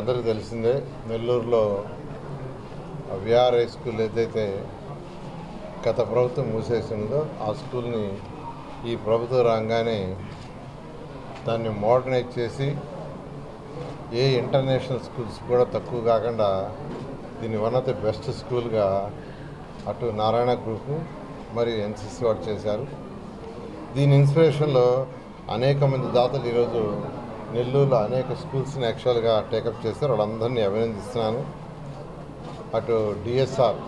అందరికీ తెలిసిందే నెల్లూరులో విఆర్ హై స్కూల్ ఏదైతే గత ప్రభుత్వం మూసేసిందో ఆ స్కూల్ని ఈ ప్రభుత్వం రాగానే దాన్ని మోడర్నైజ్ చేసి ఏ ఇంటర్నేషనల్ స్కూల్స్ కూడా తక్కువ కాకుండా దీన్ని వన్ ఆఫ్ ది బెస్ట్ స్కూల్గా అటు నారాయణ గ్రూపు మరియు ఎన్సిసి వాడు చేశారు. దీని ఇన్స్పిరేషన్లో అనేక మంది దాతలు ఈరోజు నెల్లూరులో అనేక స్కూల్స్ని యాక్చువల్గా టేకప్ చేశారు వాళ్ళందరినీ అభినందిస్తున్నాను. అటు డిఎస్ఆర్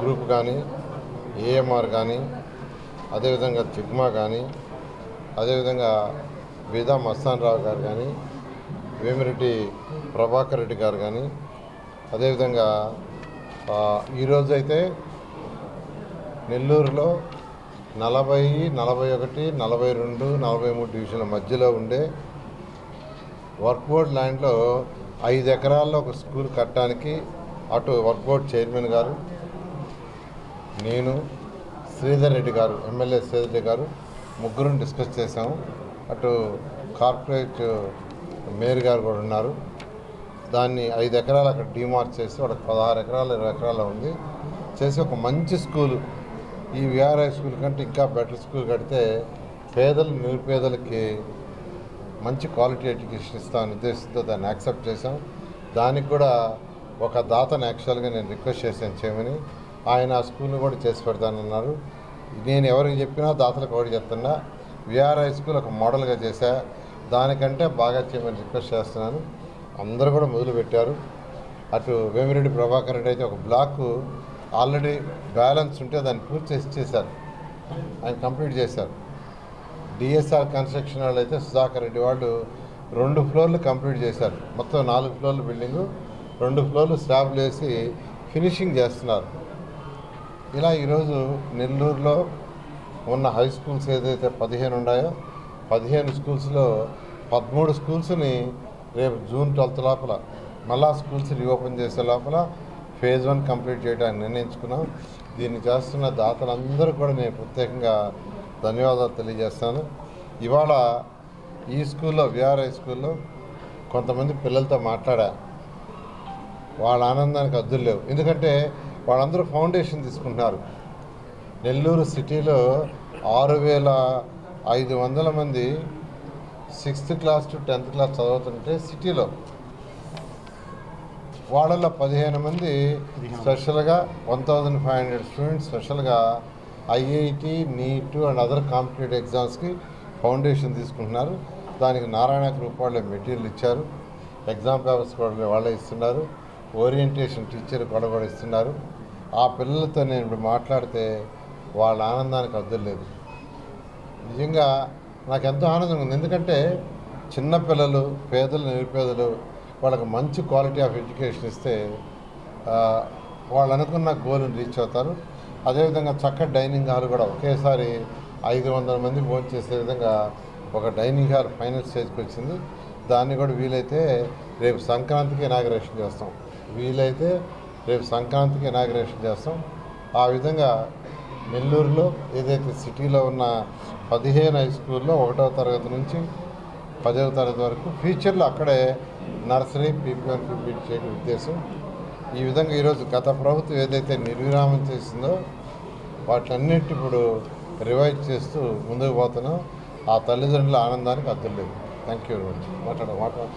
గ్రూప్ కానీ ఏఎంఆర్ కానీ అదేవిధంగా జిగ్మా కానీ అదేవిధంగా వేదా మస్తాన్ రావు గారు కానీ వేమిరెడ్డి ప్రభాకర్ రెడ్డి గారు కానీ అదేవిధంగా ఈరోజైతే ఈరోజు అయితే నెల్లూరులో నలభై నలభై ఒకటి నలభై రెండు నలభై మూడు డివిజన్ల మధ్యలో ఉండే వర్క్ బోర్డ్ ల్యాండ్లో ఐదు ఎకరాల్లో ఒక స్కూల్ కట్టడానికి అటు వర్క్ బోర్డ్ చైర్మన్ గారు నేను శ్రీధర్ రెడ్డి గారు ఎమ్మెల్యే శ్రీధర్ రెడ్డి గారు ముగ్గురు డిస్కస్ చేసాము అటు కార్పొరేట్ మేయర్ గారు కూడా ఉన్నారు. దాన్ని ఐదు ఎకరాలు అక్కడ డిమార్క్ చేసి ఒక పదహారు ఎకరాలు ఇరవై ఎకరాలు ఉంది. చేసి ఒక మంచి స్కూలు ఈ విఆర్ఐ స్కూల్ కంటే ఇంకా బెటర్ స్కూల్ కడితే పేదలు నిరుపేదలకి మంచి క్వాలిటీ ఎడ్యుకేషన్ ఇస్తామని ఉద్దేశంతో దాన్ని యాక్సెప్ట్ చేశాం. దానికి కూడా ఒక దాతను యాక్చువల్గా నేను రిక్వెస్ట్ చేశాను చేయమని ఆయన ఆ స్కూల్ని కూడా చేసి పెడతానన్నారు. నేను ఎవరికి చెప్పినా దాతలకు ఒకటి చెప్తున్నా విఆర్ హై స్కూల్ ఒక మోడల్గా చేశా. దానికంటే బాగా చేయమని రిక్వెస్ట్ చేస్తున్నాను. అందరూ కూడా మొదలుపెట్టారు. అటు వేమిరెడ్డి ప్రభాకర్ రెడ్డి అయితే ఒక బ్లాక్ ఆల్రెడీ బ్యాలెన్స్ ఉంటే దాన్ని పూర్తి చేసి చేశారు ఆయన కంప్లీట్ చేశారు. డిఎస్ఆర్ కన్స్ట్రక్షన్ వాళ్ళు అయితే సుధాకర్ రెడ్డి వాళ్ళు రెండు ఫ్లోర్లు కంప్లీట్ చేశారు. మొత్తం నాలుగు ఫ్లోర్ల బిల్డింగు రెండు ఫ్లోర్లు స్లాబ్లు వేసి ఫినిషింగ్ చేస్తున్నారు. ఇలా ఈరోజు నెల్లూరులో ఉన్న హై స్కూల్స్ ఏదైతే పదిహేను ఉన్నాయో పదిహేను స్కూల్స్లో పదమూడు స్కూల్స్ని రేపు జూన్ ట్వెల్త్ లోపల మళ్ళా స్కూల్స్ రీఓపెన్ చేసే లోపల ఫేజ్ వన్ కంప్లీట్ చేయడానికి నిర్ణయించుకున్నాం. దీన్ని చేస్తున్న దాతలందరూ కూడా నేను ప్రత్యేకంగా ధన్యవాదాలు తెలియజేస్తాను. ఇవాళ ఈ స్కూల్లో విఆర్ హై స్కూల్లో కొంతమంది పిల్లలతో మాట్లాడా. వాళ్ళ ఆనందానికి అద్దులు లేవు. ఎందుకంటే వాళ్ళందరూ ఫౌండేషన్ తీసుకుంటున్నారు. నెల్లూరు సిటీలో ఆరు వేల ఐదు వందల మంది sixth class to tenth class చదువుతుంటే సిటీలో వాళ్ళలో పదిహేను మంది స్పెషల్గా one thousand five hundred students స్పెషల్గా IIT NEET and other competitive ఎగ్జామ్స్కి ఫౌండేషన్ తీసుకుంటున్నారు. దానికి నారాయణ గ్రూప్ వాళ్ళే మెటీరియల్ ఇచ్చారు. ఎగ్జామ్ పేపర్స్ కూడా వాళ్ళే ఇస్తున్నారు. ఓరియంటేషన్ టీచర్ కూడా కూడా ఇస్తున్నారు. ఆ పిల్లలతో నేను ఇప్పుడు మాట్లాడితే వాళ్ళ ఆనందానికి అర్థం లేదు. నిజంగా నాకు ఎంతో ఆనందంగా ఉంది. ఎందుకంటే చిన్నపిల్లలు పేదలు నిరుపేదలు వాళ్ళకి మంచి క్వాలిటీ ఆఫ్ ఎడ్యుకేషన్ ఇస్తే వాళ్ళు అనుకున్న గోల్ని రీచ్ అవుతారు. అదేవిధంగా చక్కటి డైనింగ్ హాల్ కూడా ఒకేసారి ఐదు వందల మంది భోజనం చేసే విధంగా ఒక డైనింగ్ హాల్ ఫైనల్ స్టేజ్కి వచ్చింది. దాన్ని కూడా వీలైతే రేపు సంక్రాంతికి ఇనాగ్రేషన్ చేస్తాం. వీలైతే రేపు సంక్రాంతికి ఇనాగ్రేషన్ చేస్తాం. ఆ విధంగా నెల్లూరులో ఏదైతే సిటీలో ఉన్న పదిహేను హై స్కూల్లో ఒకటవ తరగతి నుంచి పదవ తరగతి వరకు ఫ్యూచర్లో అక్కడే నర్సరీ పీపీఎన్ పీపీటీ చేయడం ఉద్దేశం. ఈ విధంగా ఈరోజు గత ప్రభుత్వం ఏదైతే నిర్విరామం చేసిందో వాటన్నిటి ఇప్పుడు రివైజ్ చేస్తూ ముందుకు పోతున్నాం. ఆ తల్లిదండ్రుల ఆనందానికి అర్థం లేదు థ్యాంక్ యూ వెరీ మచ్. మాట్లాడ మాట్లాడు